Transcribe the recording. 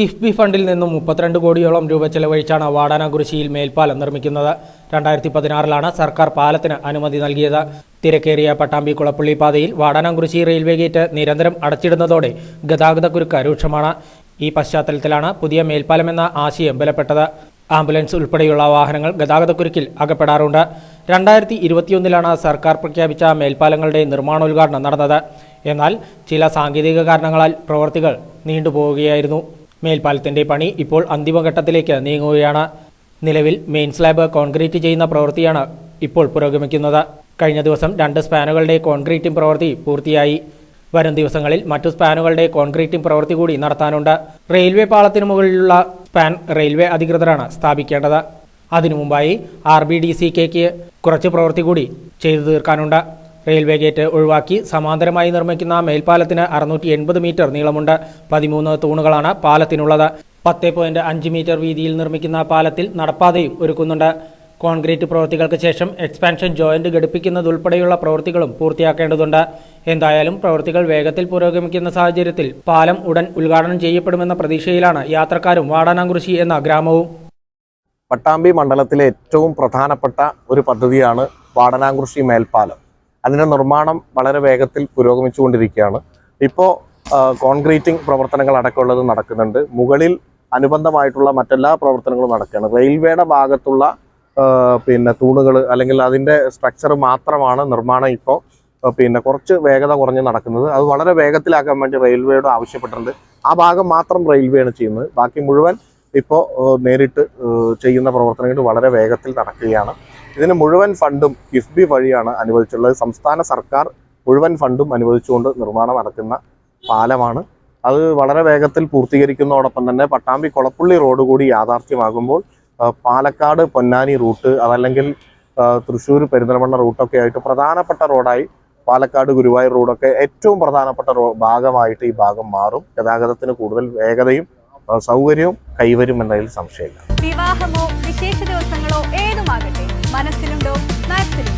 കിഫ്ബി ഫണ്ടിൽ നിന്നും മുപ്പത്തിരണ്ട് കോടിയോളം രൂപ ചെലവഴിച്ചാണ് വാടാനകുറിശിയിൽ മേൽപ്പാലം നിർമ്മിക്കുന്നത്. രണ്ടായിരത്തി പതിനാറിലാണ് സർക്കാർ പാലത്തിന് അനുമതി നൽകിയത്. തിരക്കേറിയ പട്ടാമ്പി കുളപ്പള്ളി പാതയിൽ വാടാനകുറിശി റെയിൽവേ ഗേറ്റ് നിരന്തരം അടച്ചിടുന്നതോടെ ഗതാഗതക്കുരുക്ക് രൂക്ഷമാണ്. ഈ പശ്ചാത്തലത്തിലാണ് പുതിയ മേൽപ്പാലമെന്ന ആശയം ബലപ്പെട്ടത്. ആംബുലൻസ് ഉൾപ്പെടെയുള്ള വാഹനങ്ങൾ ഗതാഗതക്കുരുക്കിൽ അകപ്പെടാറുണ്ട്. രണ്ടായിരത്തി ഇരുപത്തിയൊന്നിലാണ് സർക്കാർ പ്രഖ്യാപിച്ച മേൽപ്പാലങ്ങളുടെ നിർമ്മാണോദ്ഘാടനം നടന്നത്. എന്നാൽ ചില സാങ്കേതിക കാരണങ്ങളാൽ പ്രവർത്തികൾ നീണ്ടുപോവുകയായിരുന്നു. മേൽപ്പാലത്തിന്റെ പണി ഇപ്പോൾ അന്തിമഘട്ടത്തിലേക്ക് നീങ്ങുകയാണ്. നിലവിൽ മെയിൻ സ്ലാബ് കോൺക്രീറ്റ് ചെയ്യുന്ന പ്രവൃത്തിയാണ് ഇപ്പോൾ പുരോഗമിക്കുന്നത്. കഴിഞ്ഞ ദിവസം രണ്ട് സ്പാനുകളുടെ കോൺക്രീറ്റിംഗ് പ്രവൃത്തി പൂർത്തിയായി. വരും ദിവസങ്ങളിൽ മറ്റു സ്പാനുകളുടെ കോൺക്രീറ്റിംഗ് പ്രവൃത്തി കൂടി നടത്താനുണ്ട്. റെയിൽവേ പാളത്തിനു മുകളിലുള്ള സ്പാൻ റെയിൽവേ അധികൃതരാണ് സ്ഥാപിക്കേണ്ടത്. അതിനു മുമ്പായി ആർ ബി ഡി സി കെക്ക് കുറച്ച് പ്രവൃത്തി കൂടി ചെയ്തു തീർക്കാനുണ്ട്. റെയിൽവേ ഗേറ്റ് ഒഴിവാക്കി സമാന്തരമായി നിർമ്മിക്കുന്ന മേൽപ്പാലത്തിന് അറുന്നൂറ്റി എൺപത് മീറ്റർ നീളമുണ്ട്. പതിമൂന്ന് തൂണുകളാണ് പാലത്തിനുള്ളത്. പത്ത് പോയിന്റ് അഞ്ച് മീറ്റർ വീതിയിൽ നിർമ്മിക്കുന്ന പാലത്തിൽ നടപ്പാതയും ഒരുക്കുന്നുണ്ട്. കോൺക്രീറ്റ് പ്രവൃത്തികൾക്ക് ശേഷം എക്സ്പാൻഷൻ ജോയിന്റ് ഘടിപ്പിക്കുന്നതുൾപ്പെടെയുള്ള പ്രവൃത്തികളും പൂർത്തിയാക്കേണ്ടതുണ്ട്. എന്തായാലും പ്രവൃത്തികൾ വേഗത്തിൽ പുരോഗമിക്കുന്ന സാഹചര്യത്തിൽ പാലം ഉടൻ ഉദ്ഘാടനം ചെയ്യപ്പെടുമെന്ന പ്രതീക്ഷയിലാണ് യാത്രക്കാരും വാടാനാംകുറിശി എന്ന ഗ്രാമവും. പട്ടാമ്പി മണ്ഡലത്തിലെ ഏറ്റവും പ്രധാനപ്പെട്ട ഒരു പദ്ധതിയാണ് വാടനാംകുറിശി മേൽപ്പാലം. അതിന്റെ നിർമ്മാണം വളരെ വേഗത്തിൽ പുരോഗമിച്ചുകൊണ്ടിരിക്കുകയാണ്. ഇപ്പോൾ കോൺക്രീറ്റിംഗ് പ്രവർത്തനങ്ങൾ അടക്കമുള്ളത് നടക്കുന്നുണ്ട്. മുകളിൽ അനുബന്ധമായിട്ടുള്ള മറ്റെല്ലാ പ്രവർത്തനങ്ങളും നടക്കുകയാണ്. റെയിൽവേയുടെ ഭാഗത്തുള്ള പിന്നെ തൂണുകൾ അല്ലെങ്കിൽ അതിന്റെ സ്ട്രക്ചർ മാത്രമാണ് നിർമ്മാണം ഇപ്പോൾ പിന്നെ കുറച്ച് വേഗത കുറഞ്ഞ് നടക്കുന്നത്. അത് വളരെ വേഗത്തിലാക്കാൻ വേണ്ടി റെയിൽവേയോട് ആവശ്യപ്പെട്ടിട്ടുണ്ട്. ആ ഭാഗം മാത്രം റെയിൽവേയാണ് ചെയ്യുന്നത്. ബാക്കി മുഴുവൻ ഇപ്പോൾ നേരിട്ട് ചെയ്യുന്ന പ്രവർത്തനങ്ങൾ വളരെ വേഗത്തിൽ നടക്കുകയാണ്. ഇതിന് മുഴുവൻ ഫണ്ടും കിഫ്ബി വഴിയാണ് അനുവദിച്ചുള്ളത്. സംസ്ഥാന സർക്കാർ മുഴുവൻ ഫണ്ടും അനുവദിച്ചുകൊണ്ട് നിർമ്മാണം നടക്കുന്ന പാലമാണ്. അത് വളരെ വേഗത്തിൽ പൂർത്തീകരിക്കുന്നതോടൊപ്പം തന്നെ പട്ടാമ്പി കൊളപ്പുള്ളി റോഡ് കൂടി യാഥാർത്ഥ്യമാകുമ്പോൾ പാലക്കാട് പൊന്നാനി റൂട്ട് അതല്ലെങ്കിൽ തൃശ്ശൂർ പെരിന്തൽമണ്ണ റൂട്ടൊക്കെ ആയിട്ട് പ്രധാനപ്പെട്ട റോഡായി പാലക്കാട് ഗുരുവായൂർ റോഡൊക്കെ ഏറ്റവും പ്രധാനപ്പെട്ട ഭാഗമായിട്ട് ഈ ഭാഗം മാറും. ഗതാഗതത്തിന് കൂടുതൽ വേഗതയും സൗകര്യവും കൈവരും എന്നതിൽ സംശയമില്ല. വിവാഹമോ വിശേഷ ദിവസങ്ങളോ ഏതുമാകട്ടെ മനസ്സിലുണ്ടോ മാക്സിലുണ്ടോ